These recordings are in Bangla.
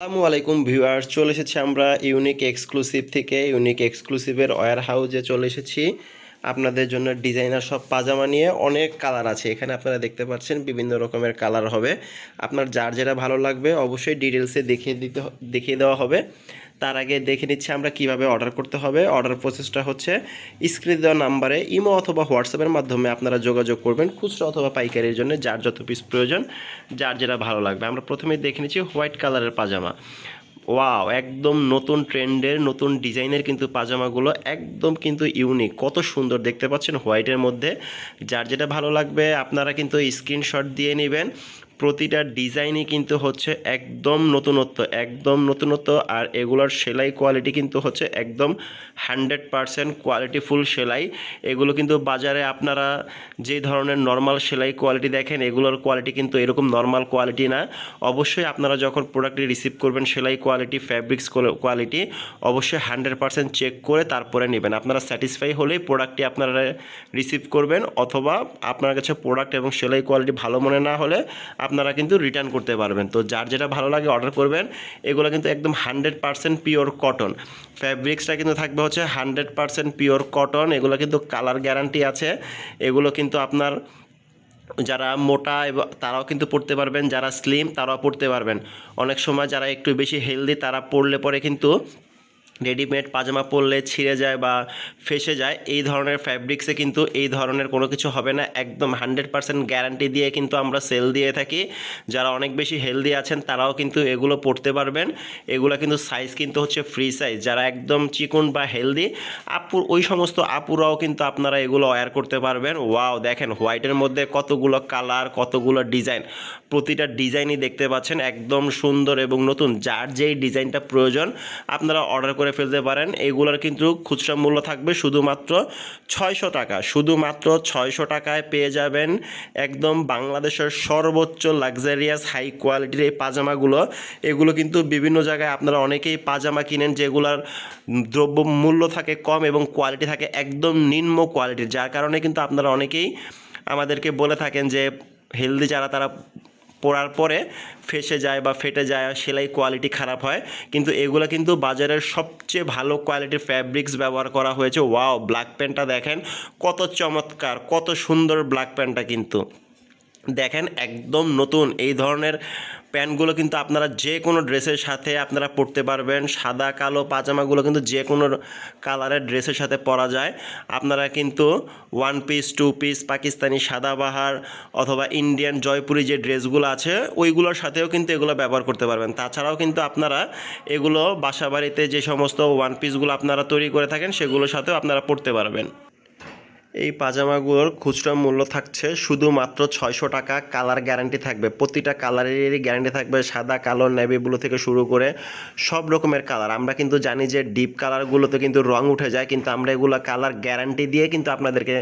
আসসালামু আলাইকুম ভিউয়ার্স, চলে এসেছি আমরা ইউনিক এক্সক্লুসিভ থেকে। ইউনিক এক্সক্লুসিভের ওয়ার হাউজে চলে এসেছি। আপনাদের জন্য ডিজাইনার সব পাজামা নিয়ে অনেক কালার আছে। এখানে আপনারা দেখতে পাচ্ছেন বিভিন্ন রকমের কালার হবে। আপনার যার যেটা ভালো লাগবে অবশ্যই ডিটেলসে দেখিয়ে দিতে দেখিয়ে দেওয়া হবে। তার আগে দেখে নিচ্ছি আমরা কীভাবে অর্ডার করতে হবে। অর্ডার প্রসেসটা হচ্ছে স্ক্রিনে দেওয়া নাম্বারে ইমো অথবা হোয়াটসঅ্যাপের মাধ্যমে আপনারা যোগাযোগ করবেন খুচরো অথবা পাইকারির জন্য যার যত পিস প্রয়োজন, যার যেটা ভালো লাগবে। আমরা প্রথমে দেখে নিচ্ছি হোয়াইট কালারের পাজামা। ওয়াও একদম নতুন ট্রেন্ডের নতুন ডিজাইনের কিন্তু পাজামাগুলো একদম কিন্তু ইউনিক কত সুন্দর দেখতে পাচ্ছেন হোয়াইটের মধ্যে। যার যেটা ভালো লাগবে, আপনারা কিন্তু স্ক্রিনশট দিয়ে নেবেন। প্রতিটা ডিজাইনই কিন্তু হচ্ছে একদম নতুনত্ব একদম নতুনত্ব আর এগুলোর সেলাই কোয়ালিটি কিন্তু হচ্ছে একদম হান্ড্রেড পারসেন্ট কোয়ালিটিফুল সেলাই। এগুলো কিন্তু বাজারে আপনারা যে ধরনের নর্মাল সেলাই কোয়ালিটি দেখেন, এগুলোর কোয়ালিটি কিন্তু এরকম নর্মাল কোয়ালিটি না। অবশ্যই আপনারা যখন প্রোডাক্টটি রিসিভ করবেন সেলাই কোয়ালিটি ফ্যাব্রিক্স কোয়ালিটি অবশ্যই হান্ড্রেড পারসেন্ট চেক করে তারপরে নেবেন। আপনারা স্যাটিসফাই হলেই প্রোডাক্টটি আপনারা রিসিভ করবেন অথবা আপনার কাছে প্রোডাক্ট এবং সেলাই কোয়ালিটি ভালো মনে না হলে আপনারা কিন্তু রিটার্ন করতে পারবেন। তো যার যেটা ভালো লাগে অর্ডার করবেন, এগুলো কিন্তু একদম হান্ড্রেড পারসেন্ট পিওর কটন ফ্যাব্রিক্সটা কিন্তু থাকবে হচ্ছে হান্ড্রেড পারসেন্ট পিওর কটন এগুলো কিন্তু কালার গ্যারান্টি আছে। এগুলো কিন্তু আপনার যারা মোটা এবং তারাও কিন্তু পড়তে পারবেন, যারা স্লিম তারাও পড়তে পারবেন। অনেক সময় যারা একটু বেশি হেলদি তারা পড়লে পরে কিন্তু রেডিমেড পাজামা পরলে ছিঁড়ে যায় বা ফেসে যায়, এই ধরনের ফ্যাব্রিক্সে কিন্তু এই ধরনের কোনো কিছু হবে না। একদম হান্ড্রেড পার্সেন্ট গ্যারান্টি দিয়ে কিন্তু আমরা সেল দিয়ে থাকি। যারা অনেক বেশি হেলদি আছেন, তারাও কিন্তু এগুলো পড়তে পারবেন। এগুলো কিন্তু সাইজ কিন্তু হচ্ছে ফ্রি সাইজ যারা একদম চিকন বা হেলদি আপুর ওই সমস্ত আপুরাও কিন্তু আপনারা এগুলো ওয়্যার করতে পারবেন। ওয়াও দেখেন হোয়াইটের মধ্যে কতগুলো কালার কতগুলো ডিজাইন প্রতিটা ডিজাইনই দেখতে পাচ্ছেন, একদম সুন্দর এবং নতুন। যার যেই ডিজাইনটা প্রয়োজন, আপনারা অর্ডার করে ফেলতে পারেন। এগুলোর কিন্তু খুচরা মূল্য থাকবে শুধুমাত্র ছয়শো টাকা। শুধুমাত্র ছয়শো টাকায় পেয়ে যাবেন একদম বাংলাদেশের সর্বোচ্চ লাক্সারিয়াস হাই কোয়ালিটির এই পাজামাগুলো। এগুলো কিন্তু বিভিন্ন জায়গায় আপনারা অনেকেই পাজামা কিনেন যেগুলোর দ্রব্য মূল্য থাকে কম এবং কোয়ালিটি থাকে একদম নিম্ন কোয়ালিটির যার কারণে কিন্তু আপনারা অনেকেই আমাদেরকে বলে থাকেন যে হেলদি যারা তারা পরার পরে ফেসে যায় বা ফেটে যায়, সেলাই কোয়ালিটি খারাপ হয়। কিন্তু এগুলো কিন্তু বাজারের সবচেয়ে ভালো কোয়ালিটির ফ্যাব্রিক্স ব্যবহার করা হয়েছে। ওয়াও ব্ল্যাক প্যান্টটা দেখেন, কত চমৎকার, কত সুন্দর ব্ল্যাক প্যান্টটা কিন্তু। দেখেন, একদম নতুন, এই ধরনের প্যান্টগুলো কিন্তু আপনারা যে কোনো ড্রেসের সাথে আপনারা পরতে পারবেন। সাদা, কালো, পাজামাগুলো কিন্তু যে কোনো কালারের ড্রেসের সাথে পরা যায়। আপনারা কিন্তু one piece two piece Pakistani Sadabahar অথবা ইন্ডিয়ান জয়পুরি যে ড্রেসগুলো আছে, ওইগুলোর সাথেও কিন্তু এগুলো ব্যবহার করতে পারবেন। তাছাড়াও কিন্তু আপনারা এগুলো বাসা বাড়িতে যে সমস্ত ওয়ান পিসগুলো আপনারা তৈরি করে থাকেন, সেগুলোর সাথেও আপনারা পরতে পারবেন। এই পাজামাগুলোর খুচরা মূল্য থাকছে শুধুমাত্র ছয়শো টাকা। কালার গ্যারান্টি থাকবে, প্রতিটা কালারেরই গ্যারান্টি থাকবে, সাদা, কালো, নেভি, ব্লু থেকে শুরু করে সব রকমের কালার। আমরা কিন্তু জানি যে ডিপ কালারগুলোতে কিন্তু রং উঠে যায়, কিন্তু আমরা এগুলো কালার গ্যারান্টি দিয়ে কিন্তু আপনাদেরকে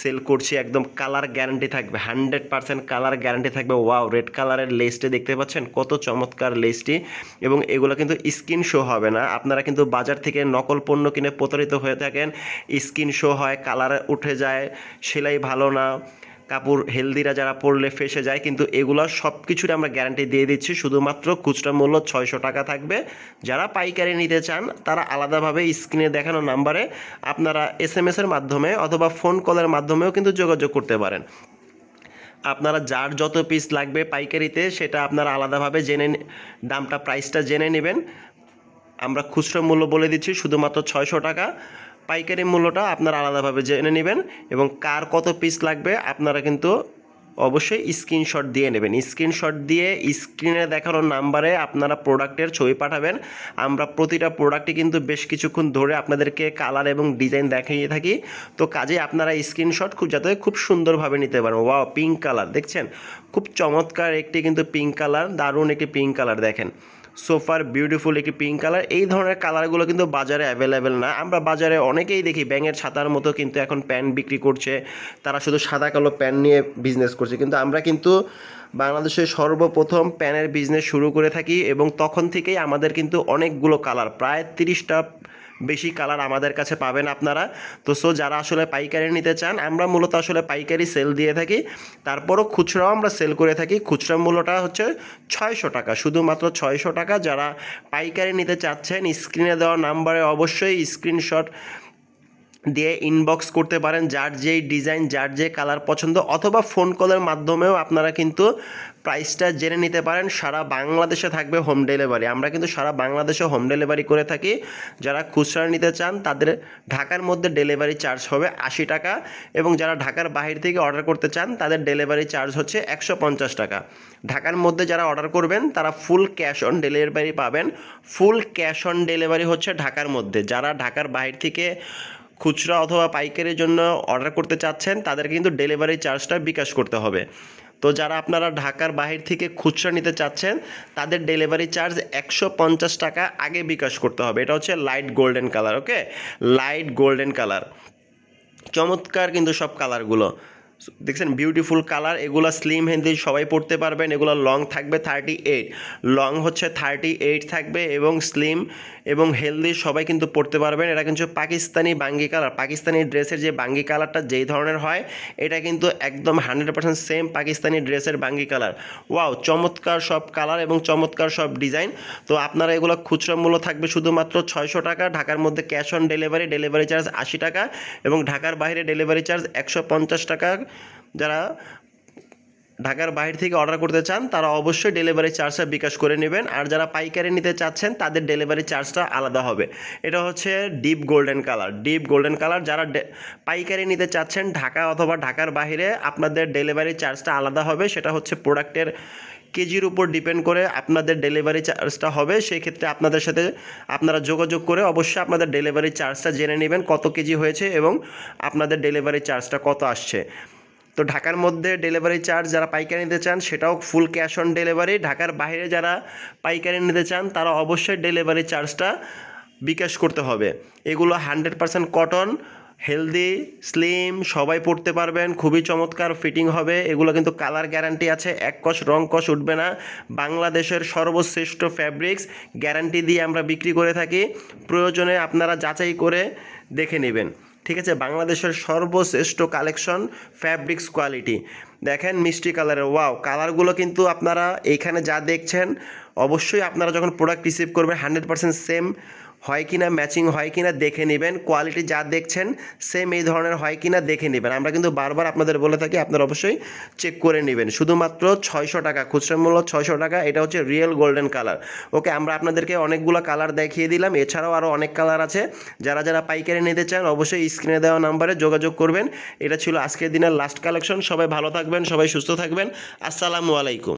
সেল করছি, একদম কালার গ্যারান্টি থাকবে হান্ড্রেড পার্সেন্ট কালার গ্যারান্টি থাকবে। ওয়াও রেড কালারের লেসটি দেখতে পাচ্ছেন, কত চমৎকার লেসটি এবং এগুলো কিন্তু স্কিন শো হবে না। আপনারা কিন্তু বাজার থেকে নকল পণ্য কিনে প্রতারিত হয়ে থাকেন স্কিন শো হয় কালার উঠে যায়, সেলাই ভালো না। কাপড় হেলদিরা যারা পরলে ফেসে যায়, কিন্তু এগুলো সব কিছুর আমরা গ্যারান্টি দিয়ে দিচ্ছি। শুধুমাত্র খুচরা মূল্য ছয়শো টাকা থাকবে। যারা পাইকারি নিতে চান, তারা আলাদাভাবে স্ক্রিনে দেখানো নাম্বারে আপনারা এস এম এসের মাধ্যমে অথবা ফোন কলের মাধ্যমেও কিন্তু যোগাযোগ করতে পারেন। আপনারা যার যত পিস লাগবে পাইকারিতে, সেটা আপনারা আলাদাভাবে জেনে দামটা প্রাইসটা জেনে নেবেন। আমরা খুচরা মূল্য বলে দিচ্ছি, শুধুমাত্র ছয়শো টাকা। পাইকারি মূল্যটা আপনারা আলাদাভাবে জেনে নেবেন এবং কার কত পিস লাগবে আপনারা কিন্তু অবশ্যই স্ক্রিনশট দিয়ে নেবেন। স্ক্রিনশট দিয়ে স্ক্রিনে দেখানো নাম্বারে আপনারা প্রোডাক্টের ছবি পাঠাবেন। আমরা প্রতিটা প্রোডাক্টই কিন্তু বেশ কিছুক্ষণ ধরে আপনাদেরকে কালার এবং ডিজাইন দেখিয়ে থাকি। তো কাজে আপনারা স্ক্রিনশট খুব যাতে খুব সুন্দরভাবে নিতে পারেন। ওয়াও পিঙ্ক কালার দেখছেন? খুব চমৎকার একটি কিন্তু পিঙ্ক কালার দারুণ একটি পিঙ্ক কালার দেখেন। সোফার বিউটিফুল একটি পিঙ্ক কালার এই ধরনের কালারগুলো কিন্তু বাজারে অ্যাভেলেবেল না। আমরা বাজারে অনেকেই দেখি ব্যাঙের ছাতার মতো কিন্তু এখন প্যান্ট বিক্রি করছে। তারা শুধু সাদা কালো প্যান্ট নিয়ে বিজনেস করছে। কিন্তু আমরা কিন্তু বাংলাদেশে সর্বপ্রথম প্যানের বিজনেস শুরু করে থাকি এবং তখন থেকেই আমাদের কিন্তু অনেকগুলো কালার প্রায় তিরিশটা বেশি কালার আমাদের কাছে পাবেন আপনারা। তো সো যারা আসলে পাইকারি নিতে চান, আমরা মূলত আসলে পাইকারি সেল দিয়ে থাকি। তারপরও খুচরাও আমরা সেল করে থাকি। খুচরা মূল্যটা হচ্ছে ছয়শো টাকা, শুধুমাত্র ছয়শো টাকা। যারা পাইকারি নিতে চাচ্ছেন, স্ক্রিনে দেওয়া নাম্বারে অবশ্যই স্ক্রিনশট দিয়ে ইনবক্স করতে পারেন যার যেই ডিজাইন যার যে কালার পছন্দ অথবা ফোন কলের মাধ্যমেও আপনারা কিন্তু প্রাইসটা জেনে নিতে পারেন। সারা বাংলাদেশে থাকবে হোম ডেলিভারি আমরা কিন্তু সারা বাংলাদেশে হোম ডেলিভারি করে থাকি। যারা খুচরা নিতে চান, তাদের ঢাকার মধ্যে ডেলিভারি চার্জ হবে আশি টাকা এবং যারা ঢাকার বাহির থেকে অর্ডার করতে চান, তাদের ডেলিভারি চার্জ হচ্ছে একশো পঞ্চাশ টাকা। ঢাকার মধ্যে যারা অর্ডার করবেন, তারা ফুল ক্যাশ অন ডেলিভারি পাবেন। ফুল ক্যাশ অন ডেলিভারি হচ্ছে ঢাকার মধ্যে। যারা ঢাকার বাহির থেকে খুচরা অথবা পাইকারের জন্য অর্ডার করতে চাচ্ছেন তাদের কিন্তু ডেলিভারি চার্জটা বিকাশ করতে হবে। তো যারা আপনারা ঢাকার বাহির থেকে খুচরা নিতে চাচ্ছেন, তাদের ডেলিভারি চার্জ একশো পঞ্চাশ টাকা আগে বিকাশ করতে হবে। এটা হচ্ছে light golden colour okay light golden colour চমৎকার কিন্তু সব কালারগুলো দেখছেন বিউটিফুল কালার এগুলো স্লিম হেন্দি সবাই পড়তে পারবেন, এগুলো লং থাকবে থার্টি এইট লং হচ্ছে থার্টি এইট থাকবে এবং স্লিম এবং হেলদি সবাই কিন্তু পড়তে পারবেন। এটা কিন্তু পাকিস্তানি বাঙ্গি কালার পাকিস্তানি ড্রেসের যে বাঙ্গি কালারটা যেই ধরনের হয়, এটা কিন্তু একদম হান্ড্রেড পার্সেন্ট সেম পাকিস্তানি ড্রেসের বাঙ্গি কালার ওয়াও চমৎকার সব কালার এবং চমৎকার সব ডিজাইন তো আপনারা এগুলো খুচরা মূল্য থাকবে শুধুমাত্র ছয়শো টাকা, ঢাকার মধ্যে cash on delivery delivery charge আশি টাকা এবং ঢাকার বাইরে ডেলিভারি চার্জ একশো পঞ্চাশ টাকা। যারা ঢাকার বাইরে থেকে অর্ডার করতে চান, তারা অবশ্যই ডেলিভারি চার্জটা বিকাশ করে নেবেন। আর যারা পাইকারি নিতে চাচ্ছেন, তাদের ডেলিভারি চার্জটা আলাদা হবে। এটা হচ্ছে deep golden colour deep golden colour যারা পাইকারি নিতে চাচ্ছেন, ঢাকা অথবা ঢাকার বাইরে, আপনাদের ডেলিভারি চার্জটা আলাদা হবে। সেটা হচ্ছে প্রোডাক্টের কেজির উপর ডিপেন্ড করে আপনাদের ডেলিভারি চার্জটা হবে। সেই ক্ষেত্রে আপনাদের সাথে আপনারা যোগাযোগ করে অবশ্যই আপনাদের ডেলিভারি চার্জটা জেনে নেবেন, কত কেজি হয়েছে এবং আপনাদের ডেলিভারি চার্জটা কত আসছে। তো ঢাকার মধ্যে ডেলিভারি চার্জ যারা পাইকারি নিতে চান, সেটাও ফুল ক্যাশ অন ডেলিভারি ঢাকার বাইরে যারা পাইকারি নিতে চান, তারা অবশ্যই ডেলিভারি চার্জটা বিকাশ করতে হবে। এগুলো hundred percent cotton healthy slim সবাই পড়তে পারবেন, খুবই চমৎকার ফিটিং হবে। এগুলো কিন্তু কালার গ্যারান্টি আছে, এক কষ, রং কষ উঠবে না। বাংলাদেশের সর্বশ্রেষ্ঠ ফ্যাব্রিক্স গ্যারান্টি দিয়ে আমরা বিক্রি করে থাকি। প্রয়োজনে আপনারা যাচাই করে দেখে নেবেন। ঠিক আছে, বাংলাদেশের সর্বশ্রেষ্ঠ কালেকশন ফ্যাব্রিক্স কোয়ালিটি দেখেন মিষ্টি কালারের ওয়াও কালারগুলো কিন্তু আপনারা এইখানে যা দেখছেন, অবশ্যই আপনারা যখন প্রোডাক্ট রিসিভ করবেন হান্ড্রেড পার্সেন্ট সেম হয় কি না ম্যাচিং হয় কিনা দেখে নেবেন। কোয়ালিটি যা দেখছেন সেম এই ধরনের হয় কিনা দেখে নেবেন। আমরা কিন্তু বারবার আপনাদের বলে থাকি, আপনারা অবশ্যই চেক করে নেবেন। শুধুমাত্র ছয়শো টাকা, খুচরা মূল্য ছয়শো টাকা, এটা হচ্ছে রিয়েল গোল্ডেন কালার ওকে আমরা আপনাদেরকে অনেকগুলো কালার দেখিয়ে দিলাম। এছাড়াও আরও অনেক কালার আছে। যারা যারা পাইকারি নিতে চান, অবশ্যই স্ক্রিনে দেওয়া নাম্বারে যোগাযোগ করবেন। এটা ছিল আজকের দিনের লাস্ট কালেকশন সবাই ভালো থাকবেন, সবাই সুস্থ থাকবেন। আসসালামু আলাইকুম।